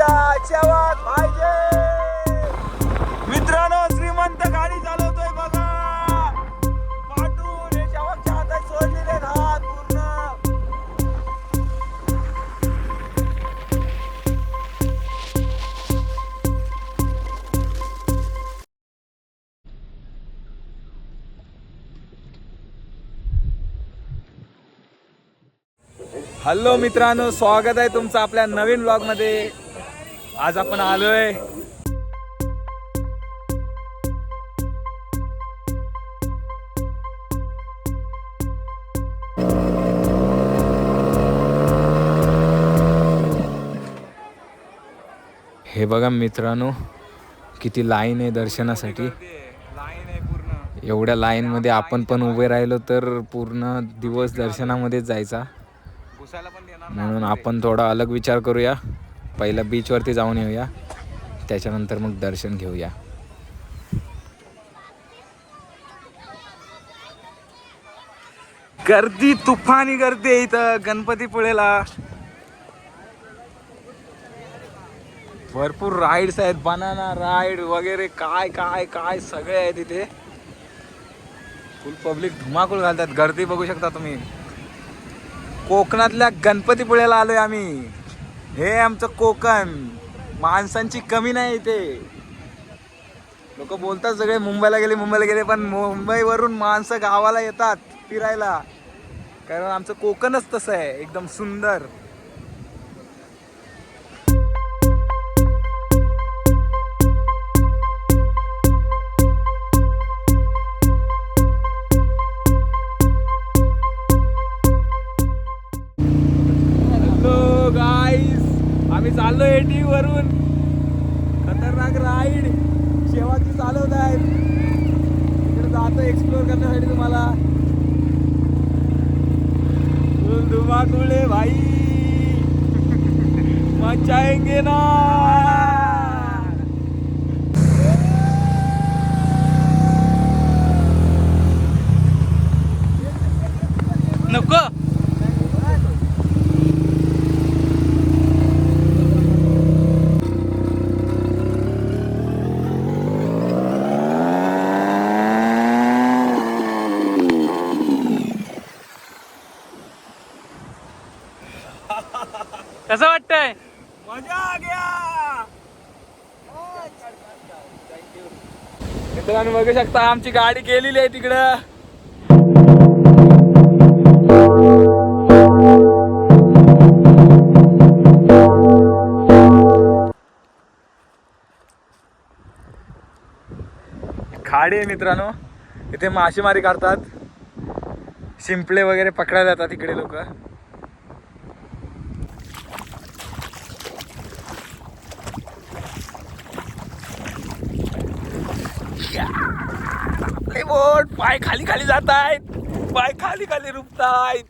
शेवाकच्या पाहिजे मित्रांनो श्रीमंत गाडी चालवतोय बघा. पाठून हे हातात सोडलेले हात पूर्ण. हॅलो मित्रांनो स्वागत आहे तुमचं आपल्या नवीन ब्लॉगमध्ये. आज आपण आलोय. हे बघा मित्रांनो किती लाईन आहे दर्शनासाठी. एवढ्या लाईनमध्ये आपण पण उभे राहिलो तर पूर्ण दिवस दर्शनामध्येच जायचा. म्हणून आपण थोडा अलग विचार करूया. पहिला बीचवरती जाऊन येऊया. त्याच्यानंतर मग दर्शन घेऊया. गर्दी तुफानी गर्दी आहे इथं गणपतीपुळेला. भरपूर राईड्स आहेत बनाना राईड वगैरे काय काय काय सगळे आहेत इथे. फुल पब्लिक धुमाकूळ घालतात गर्दी बघू शकता तुम्ही. कोकणातल्या गणपतीपुळ्याला आलोय आम्ही. हे आमचं कोकण. माणसांची कमी नाही इथे. लोक बोलतात सगळे मुंबईला गेले मुंबईला गेले पण मुंबईवरून माणसं गावाला येतात फिरायला. कारण आमचं कोकणच तसं आहे एकदम सुंदर. गाईस एटी वरून. खतरनाक राईड शेवाची चालवत आहेत. इकडे जातो एक्सप्लोर करण्यासाठी तुम्हाला. धुमाकुळे भाई. मचाएंगे ना. मित्रांनो बघू शकता आमची गाडी गेलेली आहे तिकडं. खाडी आहे मित्रांनो. इथे मासेमारी करतात. शिंपले वगैरे पकडायला जातात इकडे लोक. आपले बोट पाय खाली खाली जात आहेत पाय खाली खाली रुपतायत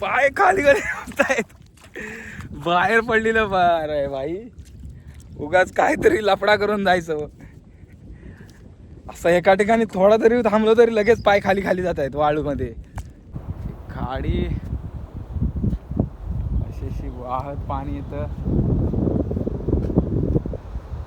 पाय खाली खाली रुपतायत बाहेर पडलेलं बार आहे भाई उगाच काहीतरी लफडा करून जायचं. असं एका ठिकाणी थोडा तरी थांबलो तरी लगेच पाय खाली खाली जात आहेत वाळूमध्ये खाडी. अशी अशी वाहत पाणी येतं.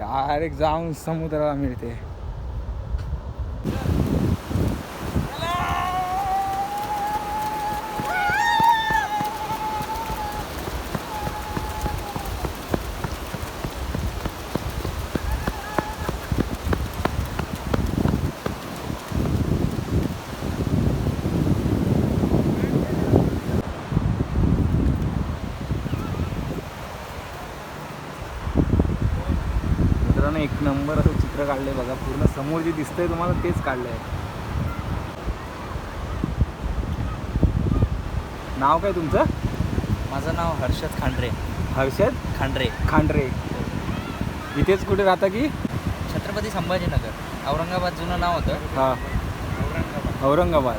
डायरेक्ट जाऊन समुद्राला मिळते मित्रांनो एक नंबर असं चित्र काढलंय बघा पूर्ण समोर जे दिसतंय तुम्हाला तेच काढलंय. नाव काय तुमचं? माझं नाव हर्षद खांडरे. हर्षद खांडरे. खांडरे. इथेच कुठे राहता की? छत्रपती संभाजीनगर. औरंगाबाद जुनं नाव होतं. हा. औरंगाबाद. औरंगाबाद.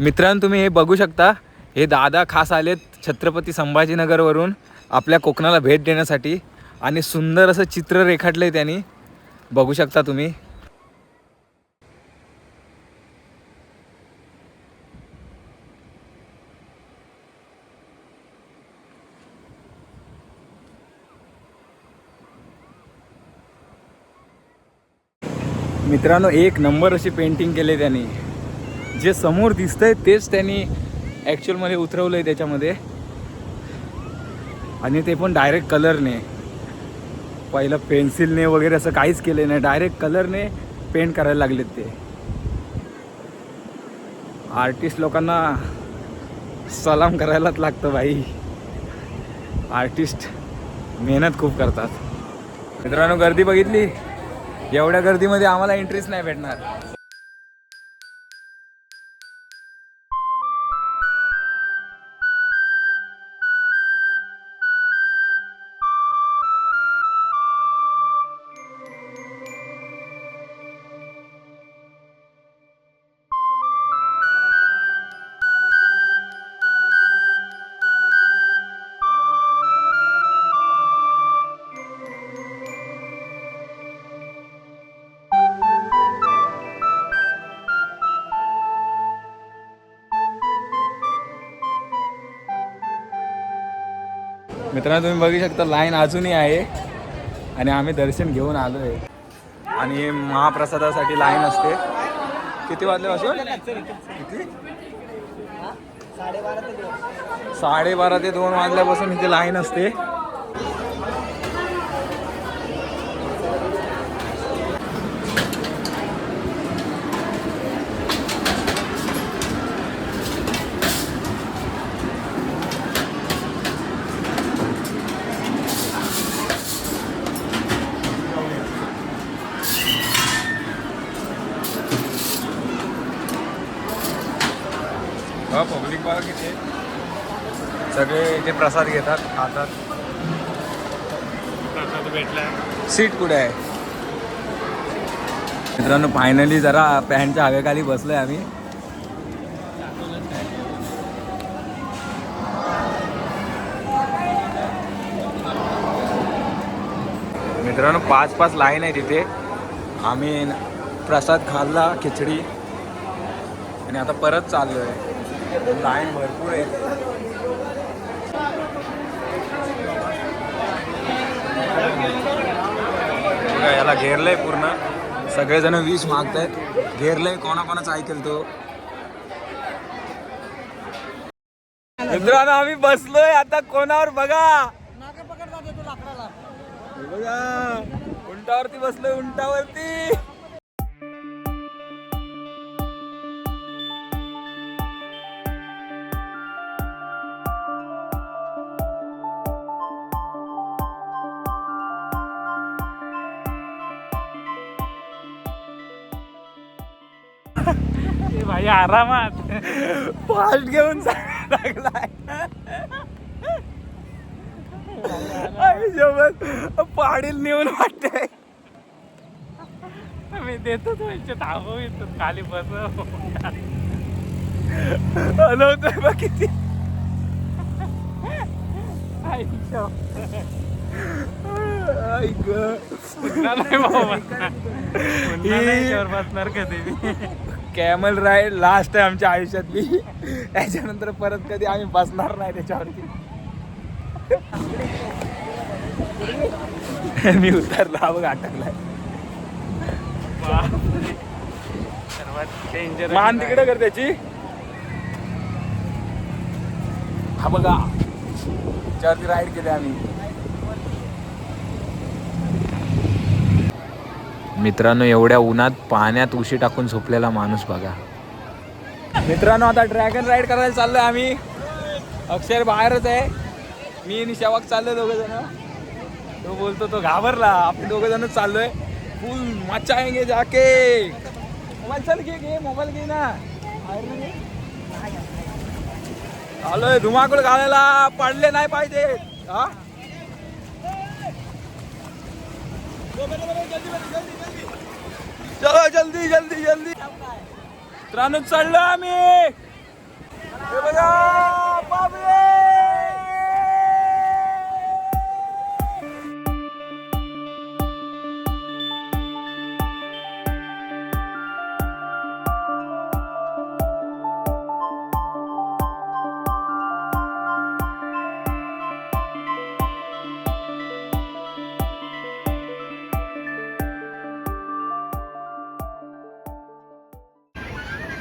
मित्रांनो तुम्ही हे बघू शकता. हे दादा खास आलेत छत्रपती संभाजीनगरवरून आपल्या कोकणाला भेट देण्यासाठी. आणि सुंदर असं चित्र रेखाटलंय त्यांनी. बघू शकता तुम्ही. मित्रांनो एक नंबर अशी पेंटिंग केले त्यांनी. जे समोर दिसतंय तेच त्यांनी ॲक्च्युअलमध्ये उतरवलं आहे त्याच्यामध्ये. आणि ते पण डायरेक्ट कलरने पहिलं पेन्सिलने वगैरे असं काहीच केलं नाही डायरेक्ट कलरने पेंट करायला लागलेत ते. आर्टिस्ट लोकांना सलाम करायलाच लागतं भाई. आर्टिस्ट मेहनत खूप करतात. मित्रांनो गर्दी बघितली? एवढ्या गर्दीमध्ये आम्हाला एंट्रीच नाही भेटणार. मित्रांनो तुम्ही बघू शकता लाईन अजूनही आहे. आणि आम्ही दर्शन घेऊन आलो आहे आणि महाप्रसादासाठी लाईन असते. किती वाजल्यापासून किती? साडेबारा ते दोन वाजल्यापासून इथे लाईन असते. इथे प्रसाद घेतात खातात. सीट कुठे आहे? मित्रांनो फायनली जरा पॅन्टच्या हवेखाली बसलोय आम्ही. मित्रांनो पाच पाच लाईन आहे तिथे. आम्ही प्रसाद खाल्ला खिचडी. आणि आता परत चाललोय. लाईन भरपूर आहे. बघा, याला घेरलंय पूर्ण. सगळेजण विष मागतायत. घेरलंय कोणाकोणाचं ऐकेल तो. मित्रांनो आम्ही बसलोय. आता कोणावर बघा? बघा उंटावरती बसलोय उंटावरती. भाई आरामात. फास्ट घेऊन लागलाय. पाडील नेऊन वाटतंय. मी देतो तुमचे थांबव इथून खाली बस हलवतोय बघ किती. आई ग. बसणार कधी कॅमल राईड लास्ट आहे आमच्या आयुष्यातली त्याच्यानंतर परत कधी आम्ही बसणार नाही त्याच्यावरती. मी उतरला बघ अटकलाय. बापरे. सर्वात डेंजर मान तिकडे कर त्याची. हा बघा. त्याच्यावरती राईड केली आम्ही. मित्रांनो एवढ्या उन्हात पाण्यात उशी टाकून झोपलेला माणूस बघा. मित्रांनो आता ड्रॅगन राईड करायला चाललोय आम्ही. अक्षर बाहेरच आहे. मी आणि शेवक चाललोय दोघं जण. तो बोलतो तो घाबरला. आपण दोघं जण चाललोय. फुल मच्छा आहे जाके. मोबाईल चल घे घे मोबाईल घे ना. आलोय धुमाकूळ घालायला. पडले नाही पाहिजे. हा? जल्दी जल्दी त्राणूत मित्रांनो चढलो आम्ही. हे बघा.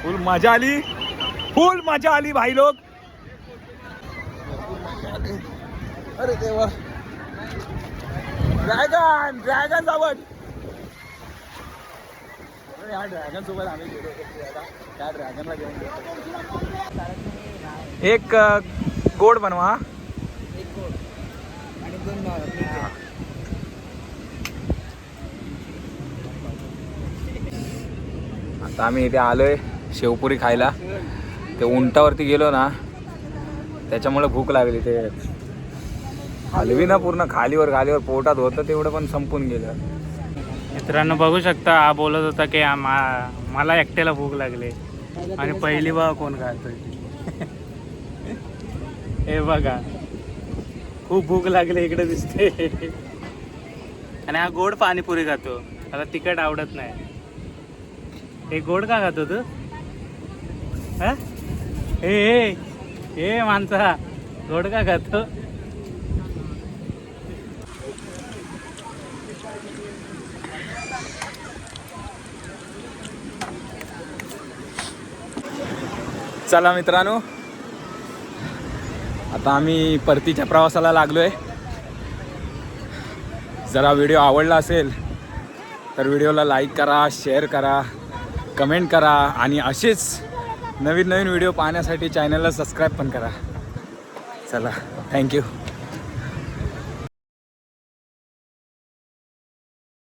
फुल मजा आली फुल मजा आली भाई लोग अरे देवा ड्रॅगन ड्रॅगन अरे या ड्रॅगन सोबत आम्ही. त्या ड्रॅगनला घेऊन. एक गोड बनवा. एक गोड आणि दोन नॉर्मल आता आम्ही इथे आलोय शेवपुरी खायला. ते उंटावरती गेलो ना त्याच्यामुळे भूक लागली ते. हलवी ना पूर्ण खालीवर खालीवर पोटात होतं तेवढं पण संपून गेलं. मित्रांनो बघू शकता हा बोलत होता की मा- मला एकट्याला भूक लागली. आणि पहिली बा कोण खातोय. हे बघा. खूप भूक लागली इकडे दिसते. आणि हा गोड पाणीपुरी खातो. आता तिखट आवडत नाही. हे गोड का खातो तू? हा? हे हे माणसा गोड का खातो चला मित्रांनो आता आम्ही परतीच्या प्रवासाला लागलोय जरा व्हिडिओ आवडला असेल तर व्हिडिओला लाईक करा शेअर करा कमेंट करा आणि असेच नवीन नवीन व्हिडिओ पाहण्यासाठी चॅनलला सबस्क्राईब पण करा. चला थँक्यू